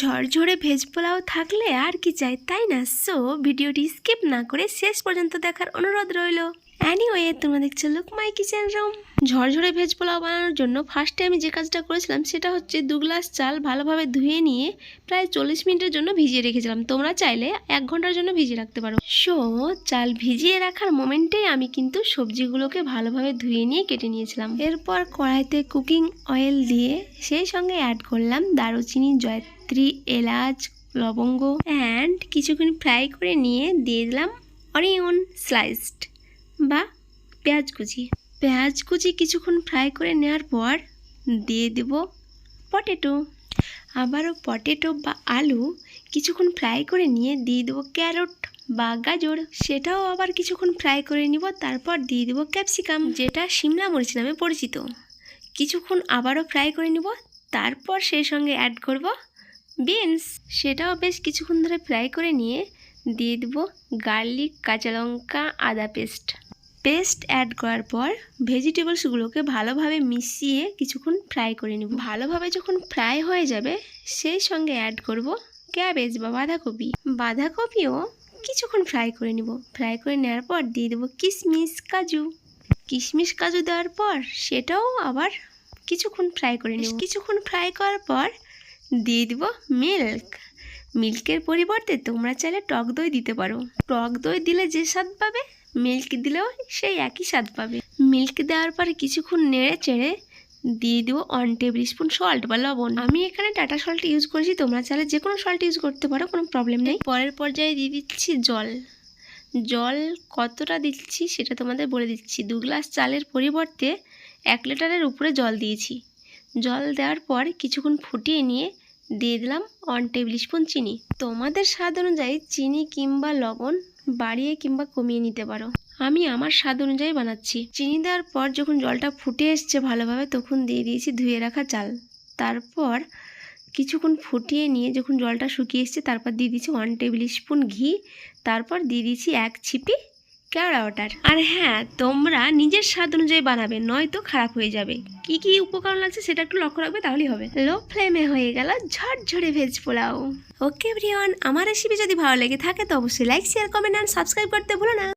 ঝরঝরে ভেজ পোলাও থাকলে আর কি চাই, তাই না? সো ভিডিওটি স্কিপ না করে শেষ পর্যন্ত দেখার অনুরোধ রইল। অ্যানিওয়ে তোমাদের চলুক লুক মাই কিচেন রুম ঝরঝরে ভেজ পোলাও বানানোর জন্য ফার্স্টে আমি যে কাজটা করেছিলাম সেটা হচ্ছে দু গ্লাস চাল ভালোভাবে ধুয়ে নিয়ে প্রায় চল্লিশ মিনিটের জন্য ভিজিয়ে রেখেছিলাম। তোমরা চাইলে এক ঘণ্টার জন্য ভিজিয়ে রাখতে পারো। সো চাল ভিজিয়ে রাখার মোমেন্টেই আমি কিন্তু সবজিগুলোকে ভালোভাবে ধুয়ে নিয়ে কেটে নিয়েছিলাম। এরপর কড়াইতে কুকিং অয়েল দিয়ে সেই সঙ্গে অ্যাড করলাম দারুচিনি, জয়ত্রী, এলাচ, লবঙ্গ অ্যান্ড কিছুক্ষণ ফ্রাই করে নিয়ে দিয়ে দিলাম অনিয়ন স্লাইসড বা পেঁয়াজ কুচি। পেঁয়াজ কুচি কিছুক্ষণ ফ্রাই করে নেওয়ার পর দিয়ে দেব পটেটো। আবারও পটেটো বা আলু কিছুক্ষণ ফ্রাই করে নিয়ে দিয়ে দেবো ক্যারট বা গাজর। সেটাও আবার কিছুক্ষণ ফ্রাই করে নিব, তারপর দিয়ে দেবো ক্যাপসিকাম, যেটা সিমলা মরিচ নামে পরিচিত। কিছুক্ষণ আবারও ফ্রাই করে নিব, তারপর সেই সঙ্গে অ্যাড করব বিনস। সেটাও বেশ কিছুক্ষণ ধরে ফ্রাই করে নিয়ে দিয়ে দেবো গার্লিক, কাঁচা লঙ্কা, আদা পেস্ট। পেস্ট অ্যাড করার পর ভেজিটেবলসগুলোকে ভালোভাবে মিশিয়ে কিছুক্ষণ ফ্রাই করে নেব। ভালোভাবে যখন ফ্রাই হয়ে যাবে, সেই সঙ্গে অ্যাড করব ক্যাবেজ বা বাঁধাকপি। বাঁধাকপিও কিছুক্ষণ ফ্রাই করে নিব। ফ্রাই করে নেওয়ার পর দিয়ে দেবো কিশমিশ কাজু। কিশমিশ কাজু দেওয়ার পর সেটাও আবার কিছুক্ষণ ফ্রাই করে নেব। কিছুক্ষণ ফ্রাই করার পর দিয়ে দিব মিল্ক। মিল্কের পরিবর্তে তোমরা চাইলে টক দই দিতে পারো। টক দই দিলে যে স্বাদ পাবে মিল্ক দিলেও সেই একই স্বাদ পাবে। মিল্ক দেওয়ার পরে কিছুক্ষণ নেড়ে চেড়ে দিয়ে দেবো ওয়ান টেবিল স্পুন সল্ট বা লবণ। আমি এখানে টাটা সল্ট ইউজ করেছি, তোমরা চাইলে যে কোনো সল্ট ইউজ করতে পারো, কোনো প্রবলেম নেই। পরের পর্যায়ে দিয়ে দিচ্ছি জল। জল কতটা দিচ্ছি সেটা তোমাদের বলে দিচ্ছি। দু গ্লাস চালের পরিবর্তে এক লিটারের উপরে জল দিয়েছি। জল দেওয়ার পর কিছুক্ষণ ফুটিয়ে নিয়ে দিয়ে দিলাম ওয়ান টেবিল স্পুন চিনি। তোমাদের স্বাদ অনুযায়ী চিনি কিংবা লবণ বাড়িয়ে কিংবা কমিয়ে নিতে পারো। আমি আমার স্বাদ অনুযায়ী বানাচ্ছি। চিনি দেওয়ার পর যখন জলটা ফুটে এসছে ভালোভাবে, তখন দিয়ে দিয়েছি ধুয়ে রাখা চাল। তারপর কিছুক্ষণ ফুটিয়ে নিয়ে যখন জলটা শুকিয়ে এসছে, তারপর দিয়ে দিয়েছি ওয়ান টেবিল স্পুন ঘি। তারপর দিয়ে দিয়েছি এক ছিপি কেওড়া ওয়াটার আর হ্যাঁ তোমরা নিজের স্বাদ অনুযায়ী বানাবে, নয়তো খারাপ হয়ে যাবে। কি কি উপকরণ লাগছে সেটা একটু লক্ষ্য রাখবে, তাহলেই হবে। লো ফ্লেমে হয়ে গেল ঝরঝরে ভেজ পোলাও। ওকে ব্রিয়ন আমার রেসিপি যদি ভালো লেগে থাকে তো অবশ্যই লাইক শেয়ার কমেন্ট আর সাবস্ক্রাইব করতে ভুলো না।